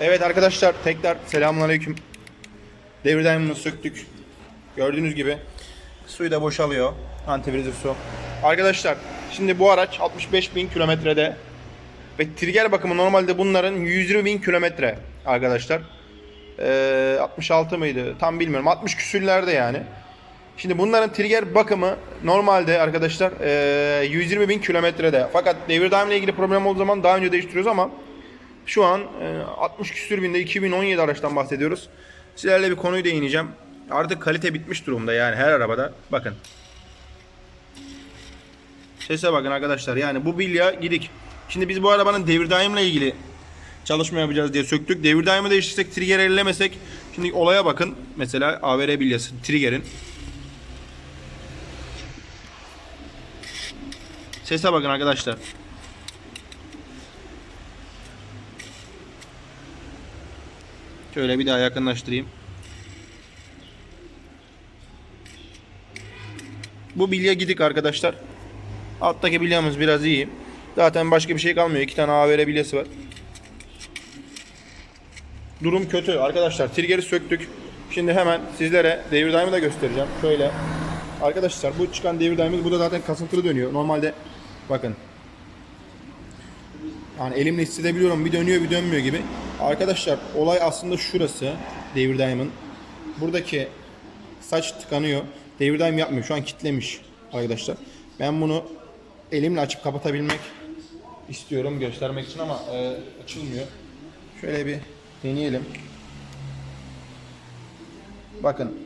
Evet arkadaşlar tekrar selamünaleyküm. Devir daimini söktük. Gördüğünüz gibi suyu da boşalıyor. Antivrizif su. Arkadaşlar şimdi bu araç 65 bin kilometrede ve trigger bakımı normalde bunların 120 bin kilometre arkadaşlar. Ee, 66 mıydı tam bilmiyorum 60 küsürlerde yani. Şimdi bunların trigger bakımı normalde arkadaşlar ee, 120 bin kilometrede. Fakat devir daimle ilgili problem olduğu zaman daha önce değiştiriyoruz ama şu an e, 60 küsür binde 2017 araçtan bahsediyoruz. Sizlerle bir konuyu değineceğim. Artık kalite bitmiş durumda yani her arabada. Bakın. Sese bakın arkadaşlar. Yani bu bilya gidik. Şimdi biz bu arabanın devir daimle ilgili çalışma yapacağız diye söktük. Devir daimi değiştirsek, trigger ellemesek. Şimdi olaya bakın. Mesela AVR bilyası, trigger'in. Sese bakın arkadaşlar. Şöyle bir daha yakınlaştırayım. Bu bilye gidik arkadaşlar. Alttaki bilyamız biraz iyi. Zaten başka bir şey kalmıyor. İki tane AVR bilyesi var. Durum kötü arkadaşlar. Trigger'i söktük. Şimdi hemen sizlere devir daimi de göstereceğim. Şöyle. Arkadaşlar bu çıkan devir daimimiz bu da zaten kasıntılı dönüyor. Normalde bakın. Yani elimle hissedebiliyorum bir dönüyor bir dönmüyor gibi. Arkadaşlar olay aslında şurası devir daimin. Buradaki saç tıkanıyor. Devir daim yapmıyor. Şu an kitlemiş arkadaşlar. Ben bunu elimle açıp kapatabilmek istiyorum göstermek için ama e, açılmıyor. Şöyle bir deneyelim. Bakın.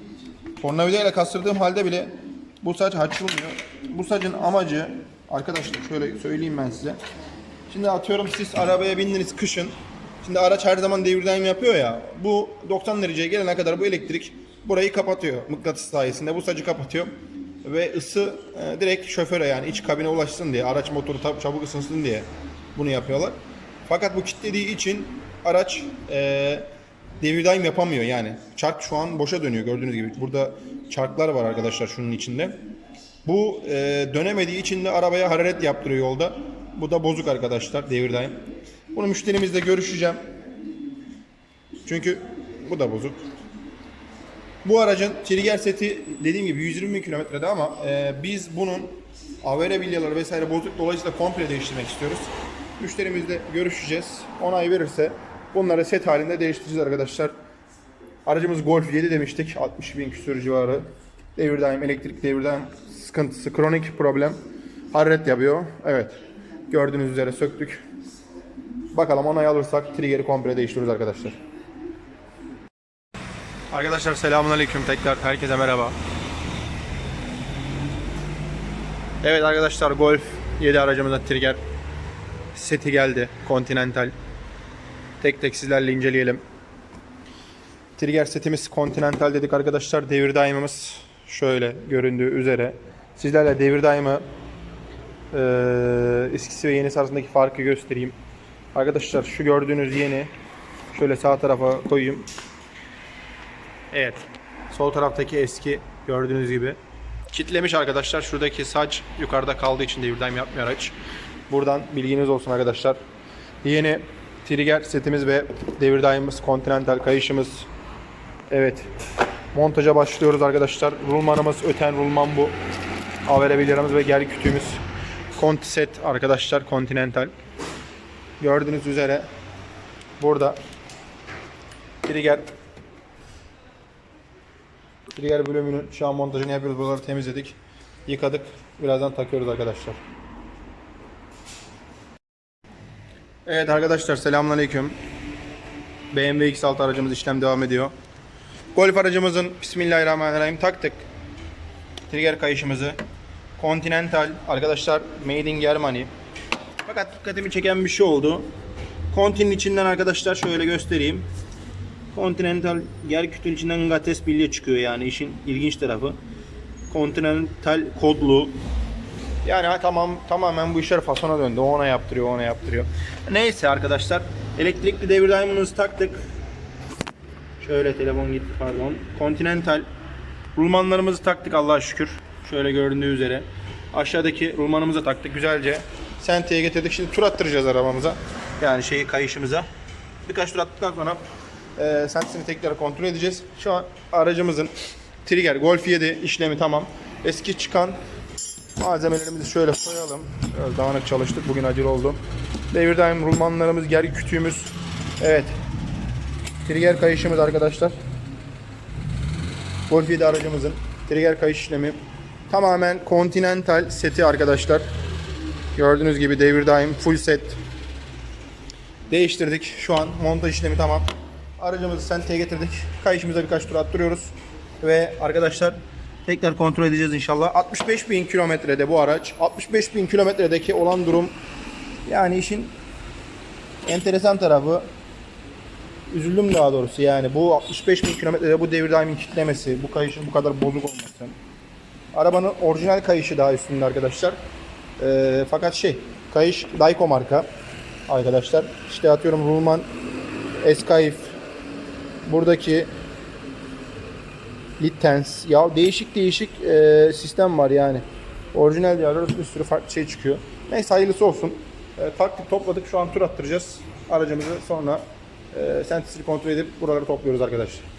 Tornavidayla kastırdığım halde bile bu saç açılmıyor. Bu sacın amacı arkadaşlar şöyle söyleyeyim ben size. Şimdi atıyorum siz arabaya bindiniz kışın. Şimdi araç her zaman devir daim yapıyor ya. Bu 90 dereceye gelene kadar bu elektrik burayı kapatıyor. Mıknatıs sayesinde bu sacı kapatıyor. Ve ısı e, direkt şoföre yani iç kabine ulaşsın diye, araç motoru çabuk ısınsın diye bunu yapıyorlar. Fakat bu kilitlediği için araç e, devir daim yapamıyor yani. Çark şu an boşa dönüyor gördüğünüz gibi. Burada çarklar var arkadaşlar şunun içinde. Bu e, dönemediği için de arabaya hararet yaptırıyor yolda. Bu da bozuk arkadaşlar devir daim. Bunu müşterimizle görüşeceğim. Çünkü bu da bozuk. Bu aracın trigger seti dediğim gibi 120 bin kilometrede ama e, biz bunun AVR bilyaları vesaire bozuk dolayısıyla komple değiştirmek istiyoruz. Müşterimizle görüşeceğiz. Onay verirse bunları set halinde değiştireceğiz arkadaşlar. Aracımız Golf 7 demiştik. 60 bin küsur civarı. Devir daim, elektrik devir daim sıkıntısı, kronik problem. Hararet yapıyor. Evet. Gördüğünüz üzere söktük. Bakalım onay alırsak trigger'i komple değiştiriyoruz arkadaşlar. Arkadaşlar selamünaleyküm tekrar herkese merhaba. Evet arkadaşlar Golf 7 aracımızda trigger seti geldi. Continental. Tek tek sizlerle inceleyelim. Trigger setimiz Continental dedik arkadaşlar. Devir daimimiz şöyle göründüğü üzere. Sizlerle devir daimi eee eskisi ve yenisi arasındaki farkı göstereyim. Arkadaşlar şu gördüğünüz yeni. Şöyle sağ tarafa koyayım. Evet. Sol taraftaki eski gördüğünüz gibi. Kitlemiş arkadaşlar. Şuradaki saç yukarıda kaldığı için devir daim yapmıyor araç. Buradan bilginiz olsun arkadaşlar. Yeni trigger setimiz ve devir daimimiz, Continental kayışımız. Evet. Montaja başlıyoruz arkadaşlar. Rulmanımız öten rulman bu. Bilyalarımız ve gel kütüğümüz. Conti set arkadaşlar Continental. Gördüğünüz üzere burada trigger trigger bölümünün şu an montajını yapıyoruz. Buraları temizledik. Yıkadık. Birazdan takıyoruz arkadaşlar. Evet arkadaşlar selamünaleyküm. BMW X6 aracımız işlem devam ediyor. Golf aracımızın Bismillahirrahmanirrahim taktık. Trigger kayışımızı. Continental arkadaşlar Made in Germany. Fakat dikkatimi çeken bir şey oldu. Contin'in içinden arkadaşlar şöyle göstereyim. Continental yer kütüğün içinden Gates bilye çıkıyor yani işin ilginç tarafı. Continental kodlu. Yani ha, tamam tamamen bu işler fasona döndü. Ona yaptırıyor, ona yaptırıyor. Neyse arkadaşlar. Elektrikli devir daimimizi taktık. Şöyle telefon gitti pardon. Continental rulmanlarımızı taktık Allah'a şükür. Şöyle göründüğü üzere. Aşağıdaki rulmanımızı taktık güzelce. Senteye getirdik. Şimdi tur attıracağız arabamıza. Yani şeyi kayışımıza. Birkaç tur attıktan sonra e, sensini tekrar kontrol edeceğiz. Şu an aracımızın trigger Golf 7 işlemi tamam. Eski çıkan malzemelerimizi şöyle koyalım. Biraz dağınık çalıştık. Bugün acil oldu. Devir daim rulmanlarımız, gergi kütüğümüz. Evet. Trigger kayışımız arkadaşlar. Golf 7 aracımızın trigger kayış işlemi tamamen Continental seti arkadaşlar. Gördüğünüz gibi devir daim full set. Değiştirdik. Şu an montaj işlemi tamam. Aracımızı senteye getirdik. Kayışımıza birkaç tur attırıyoruz. Ve arkadaşlar tekrar kontrol edeceğiz inşallah. 65 bin kilometrede bu araç. 65 bin kilometredeki olan durum yani işin enteresan tarafı üzüldüm daha doğrusu yani bu 65 bin kilometrede bu devir daimin kitlemesi, bu kayışın bu kadar bozuk olması. Arabanın orijinal kayışı daha üstünde arkadaşlar. Ee, fakat şey, kayış Dayco marka arkadaşlar. İşte atıyorum Rulman Escaif buradaki Litens ya değişik değişik e, sistem var yani. Orijinal diyorlar bir sürü farklı şey çıkıyor. Neyse hayırlısı olsun. E, taktik topladık şu an tur attıracağız aracımızı sonra e, sentisini kontrol edip buraları topluyoruz arkadaşlar.